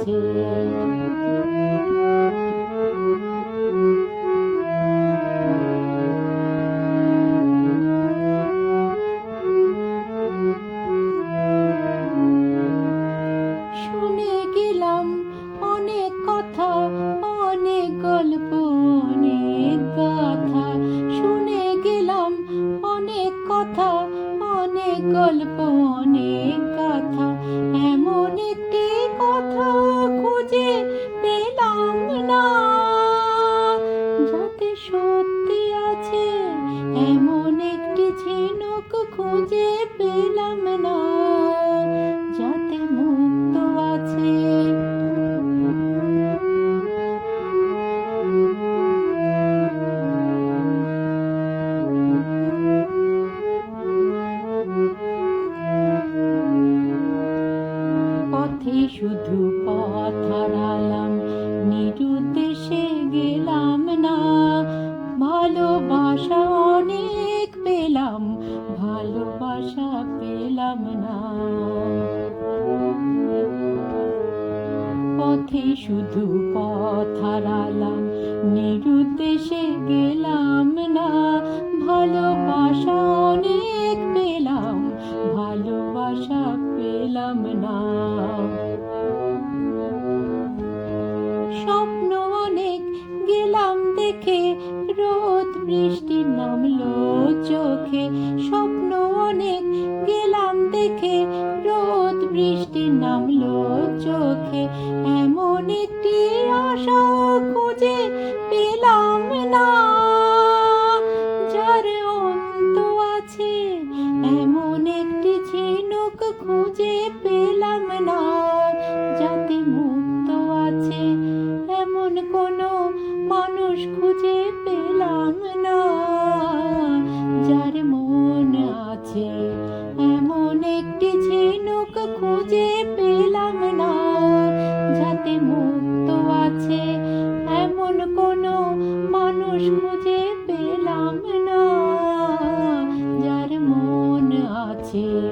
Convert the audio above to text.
শুনে গেলাম অনেক কথা অনেক গল্প গাথা। শুনে গেলাম অনেক কথা অনেক গল্প অনেক এমন একটি ঝিনুক খুঁজে পেলাম না, যাতে মুক্ত আছে। পথে শুধু পথ হারালাম, নিরুদ্দেশে গেলাম। ভালোবাসা পেলাম না। পথে শুধু পথ হারালাম, নিরুদ্দেশে গেলাম না। ভালোবাসা অনেক পেলাম, ভালোবাসা পেলাম না। স্বপ্ন অনেক গেলাম দেখে, রোদ বৃষ্টি বৃষ্টি নামলো চোখে, এমন একটি আশা খুঁজে পেলাম না। যার অন্ত আছে, এমন একটি ঝিনুক খুঁজে পেলাম না। যাতে মুক্ত আছে, এমন কোনো মানুষ খুঁজে পেলাম না। খুঁজে পেলাম না। যাতে মুক্ত আছে এমন কোনো মানুষ খুঁজে পেলাম না। যার মন আছে